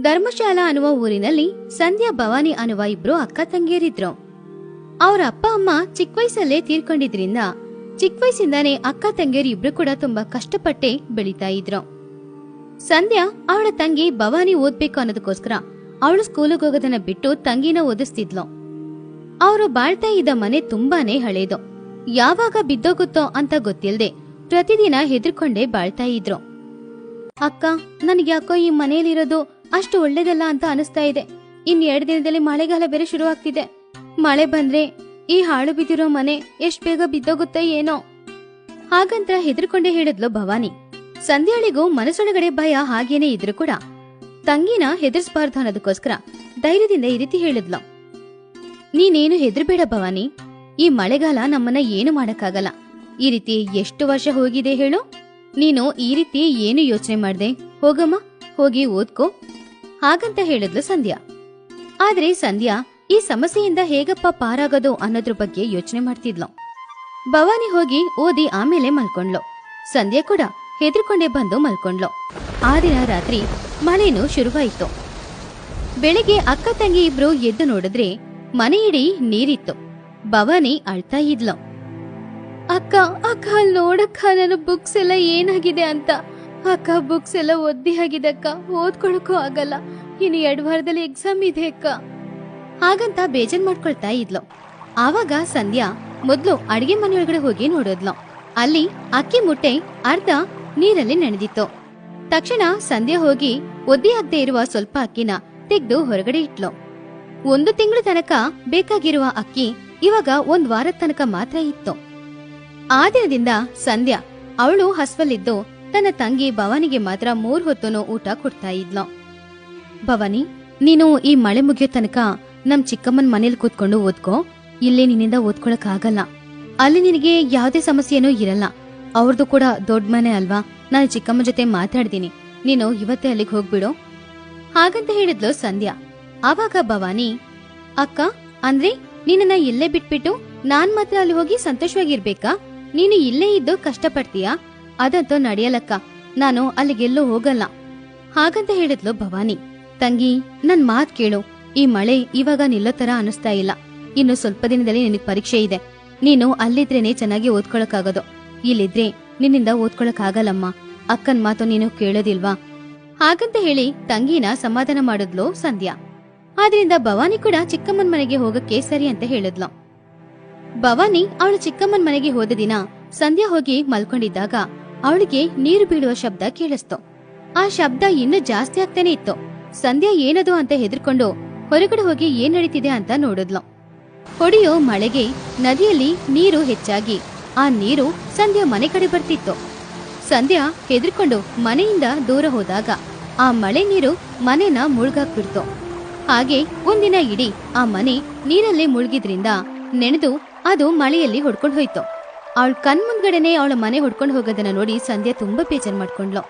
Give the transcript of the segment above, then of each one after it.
ಧರ್ಮಶಾಲಾ ಅನ್ನುವ ಊರಿನಲ್ಲಿ ಸಂಧ್ಯಾ ಭವಾನಿ ಅನ್ನುವ ಇಬ್ರು ಅಕ್ಕ ತಂಗಿಯರಿದ್ರು. ಅವ್ರ ಅಪ್ಪ ಅಮ್ಮ ಚಿಕ್ಕ ವಯಸ್ಸಲ್ಲೇ ತೀರ್ಕೊಂಡಿದ್ರಿಂದ ಚಿಕ್ಕ ವಯಸ್ಸಿಂದಾನೇ ಅಕ್ಕ ತಂಗಿಯರು ಇಬ್ರು ಕೂಡ ತುಂಬಾ ಕಷ್ಟಪಟ್ಟೆ ಬೆಳೀತಾ ಇದ್ರು. ಸಂಧ್ಯಾ ಅವಳ ತಂಗಿ ಭವಾನಿ ಓದ್ಬೇಕು ಅನ್ನೋದಕ್ಕೋಸ್ಕರ ಅವಳು ಸ್ಕೂಲಿಗೆ ಹೋಗೋದನ್ನ ಬಿಟ್ಟು ತಂಗಿನ ಓದಿಸ್ತಿದ್ಲು. ಅವರು ಬಾಳ್ತಾ ಇದ್ದ ಮನೆ ತುಂಬಾನೇ ಹಳೇದು. ಯಾವಾಗ ಬಿದ್ದೋಗುತ್ತೋ ಅಂತ ಗೊತ್ತಿಲ್ಲದೆ ಪ್ರತಿದಿನ ಹೆದರ್ಕೊಂಡೇ ಬಾಳ್ತಾ ಇದ್ರು. ಅಕ್ಕ ನನಗೆ ಯಾಕೋ ಈ ಮನೆಯಲ್ಲಿರೋದು ಅಷ್ಟು ಒಳ್ಳೇದಲ್ಲ ಅಂತ ಅನಿಸ್ತಾ ಇದೆ. ಇನ್ ಎರಡು ದಿನದಲ್ಲಿ ಮಳೆಗಾಲ ಬೇರೆ ಶುರು ಆಗ್ತಿದೆ ಮಳೆ ಬಂದ್ರೆ ಈ ಹಾಳು ಬಿದ್ದಿರೋ ಮನೆ ಎಷ್ಟ್ ಬೇಗ ಬಿದ್ದೋಗುತ್ತೋ ಏನೋ. ಹಾಗಂತ ಹೆದರ್ಕೊಂಡೆ ಹೇಳಿದ್ಲು ಭವಾನಿ. ಸಂಧ್ಯಾಳಿಗೂ ಮನಸ್ಸೊಳಗಡೆ ಭಯ ಹಾಗೇನೆ ಇದ್ರು ಕೂಡ. ತಂಗಿನ ಹೆದರ್ಸ್ಬಾರ್ದು ಅನ್ನೋದಕ್ಕೋಸ್ಕರ ಧೈರ್ಯದಿಂದ ಈ ರೀತಿ ಹೇಳಿದ್ಲು. ನೀನೇನು ಹೆದರ್ಬೇಡ ಭವಾನಿ. ಈ ಮಳೆಗಾಲ ನಮ್ಮನ್ನ ಏನು ಮಾಡಕ್ಕಾಗಲ್ಲ. ಈ ರೀತಿ ಎಷ್ಟು ವರ್ಷ ಹೋಗಿದೆ ಹೇಳು. ನೀನು ಈ ರೀತಿ ಏನು ಯೋಚನೆ ಮಾಡ್ದೆ? ಹೋಗಮ್ಮ, ಹೋಗಿ ಓದ್ಕೋ. ಹಾಗಂತ ಹೇಳಿದ್ಲು ಸಂಧ್ಯಾ. ಆದ್ರೆ ಸಂಧ್ಯಾ, ಈ ಸಮಸ್ಯೆಯಿಂದ ಹೇಗಪ್ಪ ಪಾರಾಗೋದು ಅನ್ನೋದ್ರ ಬಗ್ಗೆ ಯೋಚನೆ ಮಾಡ್ತಿದ್ಲು. ಭವಾನಿ ಹೋಗಿ ಓದಿ ಆಮೇಲೆ ಮಲ್ಕೊಂಡ್ಲು. ಸಂಧ್ಯಾ ಕೂಡ ಹೆದರ್ಕೊಂಡೇ ಬಂದು ಮಲ್ಕೊಂಡ್ಲು. ಆ ದಿನ ರಾತ್ರಿ ಮಳೆನೂ ಶುರುವಾಯಿತು. ಬೆಳಿಗ್ಗೆ ಅಕ್ಕ ತಂಗಿ ಇಬ್ರು ಎದ್ದು ನೋಡಿದ್ರೆ ಮನೆ ಇಡೀ ನೀರಿತ್ತು. ಭವಾನಿ ಅಳ್ತಾ ಇದ್ಲು. ಅಕ್ಕ ಅಕ್ಕ ನೋಡಕ್ಕ ನನ್ನ ಬುಕ್ಸ್ ಎಲ್ಲ ಏನಾಗಿದೆ ಅಂತ. ಅಕ್ಕ ಬುಕ್ಸ್ ಎಲ್ಲ ಒದ್ದಿ ಆಗಿದೆ ಅಕ್ಕ. ಓದ್ಕೊಳಕ್ಕೂ ಆಗಲ್ಲ. ಇನ್ನು ಎರಡು ವಾರದಲ್ಲಿ ಎಕ್ಸಾಮ್ ಇದೆ ಅಕ್ಕ. ಹಾಗಂತ ಬೇಜನ್ ಮಾಡ್ಕೊಳ್ತಾ ಇದ್ಲು. ಆವಾಗ ಸಂಧ್ಯಾ ಮೊದ್ಲು ಅಡಿಗೆ ಮನೆಯೊಳಗಡೆ ಹೋಗಿ ನೋಡಿದ್ಲು. ಅಲ್ಲಿ ಅಕ್ಕಿ ಮುಟ್ಟೆ, ಅರ್ಧ ನೀರಲ್ಲಿ ನೆನೆದಿತ್ತು. ತಕ್ಷಣ ಸಂಧ್ಯಾ ಹೋಗಿ ಒದ್ದಿ ಆಗದೆ ಇರುವ ಸ್ವಲ್ಪ ಅಕ್ಕಿನ ತೆಗೆದು ಹೊರಗಡೆ ಇಟ್ಲು. ಒಂದು ತಿಂಗಳ ತನಕ ಬೇಕಾಗಿರುವ ಅಕ್ಕಿ ಇವಾಗ ಒಂದ್ ವಾರದ ತನಕ ಮಾತ್ರ ಇತ್ತು. ಆ ದಿನದಿಂದ ಸಂಧ್ಯಾ ಅವಳು ಹಸ್ವಲ್ಲಿದ್ದು ತನ್ನ ತಂಗಿ ಭವಾನಿಗೆ ಮಾತ್ರ ಮೂರ್ ಹೊತ್ತುನು ಊಟ ಕೊಡ್ತಾ ಇದ್ಲು. ಭವಾನಿ, ನೀನು ಈ ಮಳೆ ಮುಗಿಯೋ ತನಕ ನಮ್ ಚಿಕ್ಕಮ್ಮನ್ ಮನೇಲಿ ಕೂತ್ಕೊಂಡು ಓದ್ಕೋ. ಇಲ್ಲಿ ನಿನ್ನಿಂದ ಓದ್ಕೊಳಕ್ ಆಗಲ್ಲ ಅಲ್ಲಿ ನಿನಗೆ ಯಾವುದೇ ಸಮಸ್ಯೆನೂ ಇರಲ್ಲ. ಅವ್ರದ್ದು ಕೂಡ ದೊಡ್ಡ ಮನೆ ಅಲ್ವಾ? ನಾನು ಚಿಕ್ಕಮ್ಮ ಜೊತೆ ಮಾತಾಡ್ತೀನಿ. ನೀನು ಇವತ್ತೇ ಅಲ್ಲಿಗೆ ಹೋಗ್ಬಿಡು. ಹಾಗಂತ ಹೇಳಿದ್ಲು ಸಂಧ್ಯಾ. ಆವಾಗ ಭವಾನಿ, ಅಕ್ಕ, ಅಂದ್ರೆ ನಿನ್ನನ್ನ ಇಲ್ಲೇ ಬಿಟ್ಬಿಟ್ಟು ನಾನ್ ಮಾತ್ರ ಅಲ್ಲಿ ಹೋಗಿ ಸಂತೋಷವಾಗಿರ್ಬೇಕಾ? ನೀನು ಇಲ್ಲೇ ಇದ್ದು ಕಷ್ಟಪಡ್ತೀಯಾ? ಅದಂತೂ ನಡೆಯಲಕ್ಕ. ನಾನು ಅಲ್ಲಿಗೆಲ್ಲೂ ಹೋಗಲ್ಲ. ಹಾಗಂತ ಹೇಳಿದ್ಲು ಭವಾನಿ. ತಂಗಿ, ನನ್ ಮಾತ್ ಕೇಳು. ಈ ಮಳೆ ಇವಾಗ ನಿಲ್ಲೋ ತರ ಅನಿಸ್ತಾ ಇಲ್ಲ. ಇನ್ನು ಸ್ವಲ್ಪ ದಿನದಲ್ಲಿ ನಿನಗ್ ಪರೀಕ್ಷೆ ಇದೆ. ನೀನು ಅಲ್ಲಿದ್ರೇನೆ ಚೆನ್ನಾಗಿ ಓದ್ಕೊಳಕ್ಕಾಗೋದು. ಇಲ್ಲಿದ್ರೆ ನಿನ್ನಿಂದ ಓದ್ಕೊಳಕ್ ಆಗಲ್ಲಮ್ಮ ಅಕ್ಕನ್ ಮಾತು ನೀನು ಕೇಳೋದಿಲ್ವಾ? ಹಾಗಂತ ಹೇಳಿ ತಂಗಿನ ಸಮಾಧಾನ ಮಾಡಿದ್ಲು ಸಂಧ್ಯಾ. ಆದ್ರಿಂದ ಭವಾನಿ ಕೂಡ ಚಿಕ್ಕಮ್ಮನ್ ಮನೆಗೆ ಹೋಗಕ್ಕೆ ಸರಿ ಅಂತ ಹೇಳಿದ್ಲು. ಭವಾನಿ ಅವಳು ಚಿಕ್ಕಮ್ಮನ್ ಮನೆಗೆ ಹೋದ ದಿನ ಸಂಧ್ಯಾ ಹೋಗಿ ಮಲ್ಕೊಂಡಿದ್ದಾಗ ಅವಳಿಗೆ ನೀರು ಬೀಳುವ ಶಬ್ದ ಕೇಳಿಸ್ತು. ಆ ಶಬ್ದ ಇನ್ನೂ ಜಾಸ್ತಿ ಆಗ್ತಾನೆ ಇತ್ತು. ಸಂಧ್ಯಾ ಏನದು ಅಂತ ಹೆದರ್ಕೊಂಡು ಹೊರಗಡೆ ಹೋಗಿ ಏನ್ ನಡೀತಿದೆ ಅಂತ ನೋಡಿದ್ಲು. ಹೊಡೆಯೋ ಮಳೆಗೆ ನದಿಯಲ್ಲಿ ನೀರು ಹೆಚ್ಚಾಗಿ, ಆ ನೀರು ಸಂಧ್ಯಾ ಮನೆ ಕಡೆ ಬರ್ತಿತ್ತು. ಸಂಧ್ಯಾ ಹೆದರ್ಕೊಂಡು ಮನೆಯಿಂದ ದೂರ ಹೋದಾಗ ಆ ಮಳೆ ನೀರು ಮನೆನ ಮುಳುಗಾಕ್ಬಿಡ್ತು. ಹಾಗೆ ಒಂದಿನ ಇಡೀ ಆ ಮನೆ ನೀರಲ್ಲೇ ಮುಳುಗಿದ್ರಿಂದ ನೆನೆದು ಅದು ಮಳೆಯಲ್ಲಿ ಹೊಡ್ಕೊಂಡು ಹೋಯ್ತು. ಅವಳ ಕಣ್ ಮುಂದ್ಗಡೆನೆ ಅವಳ ಮನೆ ಹುಡ್ಕೊಂಡು ಹೋಗೋದನ್ನ ನೋಡಿ ಸಂಧ್ಯಾ ತುಂಬಾ ಬೇಜಾರು ಮಾಡ್ಕೊಂಡ್ಲು.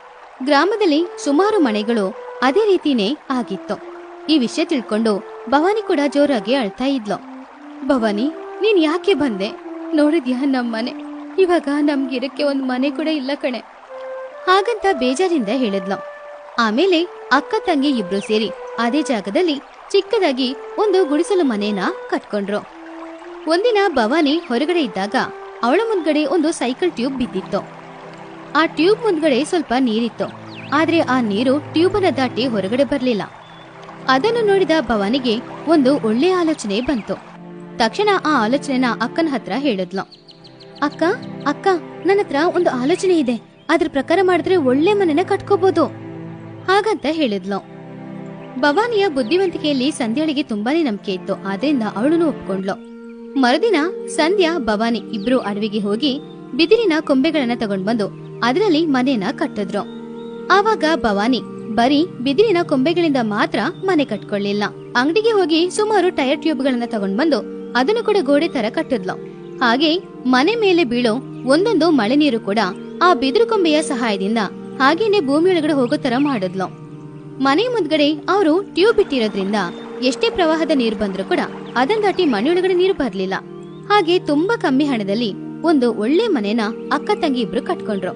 ಗ್ರಾಮದಲ್ಲಿ ಸುಮಾರು ಮನೆಗಳು ಅದೇ ರೀತಿನೇ ಆಗಿತ್ತು. ಈ ವಿಷಯ ತಿಳ್ಕೊಂಡು ಭವಾನಿ ಕೂಡ ಜೋರಾಗಿ ಅಳ್ತಾ ಇದ್ಲು. ಭವಾನಿ, ನೀನ್ ಯಾಕೆ ಬಂದೆ? ನೋಡಿದ್ಯಾ ನಮ್ ಮನೆ? ಇವಾಗ ನಮ್ಗಿರಕ್ಕೆ ಒಂದ್ ಮನೆ ಕೂಡ ಇಲ್ಲ ಕಣೆ. ಹಾಗಂತ ಬೇಜಾರಿಂದ ಹೇಳಿದ್ಲು. ಆಮೇಲೆ ಅಕ್ಕ ತಂಗಿ ಇಬ್ರು ಸೇರಿ ಅದೇ ಜಾಗದಲ್ಲಿ ಚಿಕ್ಕದಾಗಿ ಒಂದು ಗುಡಿಸಲು ಮನೇನ ಕಟ್ಕೊಂಡ್ರು. ಒಂದಿನ ಭವಾನಿ ಹೊರಗಡೆ ಇದ್ದಾಗ ಅವಳ ಮುಂದ್ಗಡೆ ಒಂದು ಸೈಕಲ್ ಟ್ಯೂಬ್ ಬಿದ್ದಿತ್ತು. ಆ ಟ್ಯೂಬ್ ಮುಂದ್ಗಡೆ ಸ್ವಲ್ಪ ನೀರಿತ್ತು. ಆದ್ರೆ ಆ ನೀರು ಟ್ಯೂಬನ್ನ ದಾಟಿ ಹೊರಗಡೆ ಬರಲಿಲ್ಲ. ಅದನ್ನು ನೋಡಿದ ಭವಾನಿಗೆ ಒಂದು ಒಳ್ಳೆ ಆಲೋಚನೆ ಬಂತು. ತಕ್ಷಣ ಆ ಆಲೋಚನೆನ ಅಕ್ಕನ ಹತ್ರ ಹೇಳಿದ್ಲು. ಅಕ್ಕ ಅಕ್ಕ, ನನ್ನ ಹತ್ರ ಒಂದು ಆಲೋಚನೆ ಇದೆ. ಅದ್ರ ಪ್ರಕಾರ ಮಾಡಿದ್ರೆ ಒಳ್ಳೆ ಮನೆನ ಕಟ್ಕೋಬಹುದು ಹಾಗಂತ ಹೇಳಿದ್ಲು. ಭವಾನಿಯ ಬುದ್ಧಿವಂತಿಕೆಯಲ್ಲಿ ಸಂಧ್ಯಾಳಿಗೆ ತುಂಬಾನೇ ನಂಬಿಕೆ ಇತ್ತು. ಆದ್ರಿಂದ ಅವಳನ್ನು ಒಪ್ಕೊಂಡ್ಲು ಮರುದಿನ ಸಂಧ್ಯಾ, ಭವಾನಿ ಇಬ್ರು ಅಡವಿಗೆ ಹೋಗಿ ಬಿದಿರಿನ ಕೊಂಬೆಗಳನ್ನ ತಗೊಂಡ್ ಬಂದು ಅದರಲ್ಲಿ ಮನೆಯನ್ನ ಕಟ್ಟಿದ್ರು. ಆವಾಗ ಭವಾನಿ, ಬರೀ ಬಿದಿರಿನ ಕೊಂಬೆಗಳಿಂದ ಮಾತ್ರ ಮನೆ ಕಟ್ಕೊಳ್ಳಿಲ್ಲ. ಅಂಗಡಿಗೆ ಹೋಗಿ ಸುಮಾರು ಟೈರ್ ಟ್ಯೂಬ್ಗಳನ್ನ ತಗೊಂಡ್ ಬಂದು ಅದನ್ನು ಕೂಡ ಗೋಡೆ ತರ ಕಟ್ಟಿದ್ಲು. ಹಾಗೆ ಮನೆ ಮೇಲೆ ಬೀಳೋ ಒಂದೊಂದು ಮಳೆ ನೀರು ಕೂಡ ಆ ಬಿದಿರು ಕೊಂಬೆಯ ಸಹಾಯದಿಂದ ಹಾಗೇನೆ ಭೂಮಿಯೊಳಗಡೆ ಹೋಗೋ ತರ ಮಾಡಿದ್ಲು. ಮನೆ ಮುಂದ್ಗಡೆ ಅವರು ಟ್ಯೂಬ್ ಇಟ್ಟಿರೋದ್ರಿಂದ ಎಷ್ಟೇ ಪ್ರವಾಹದ ನೀರು ಬಂದ್ರು ಕೂಡ ಅದನ್ ದಾಟಿ ಮನೆಯೊಳಗಡೆ ನೀರು ಬರ್ಲಿಲ್ಲ. ಹಾಗೆ ತುಂಬಾ ಕಮ್ಮಿ ಹಣದಲ್ಲಿ ಒಂದು ಒಳ್ಳೆ ಮನೆನ ಅಕ್ಕ ತಂಗಿ ಇಬ್ರು ಕಟ್ಕೊಂಡ್ರು.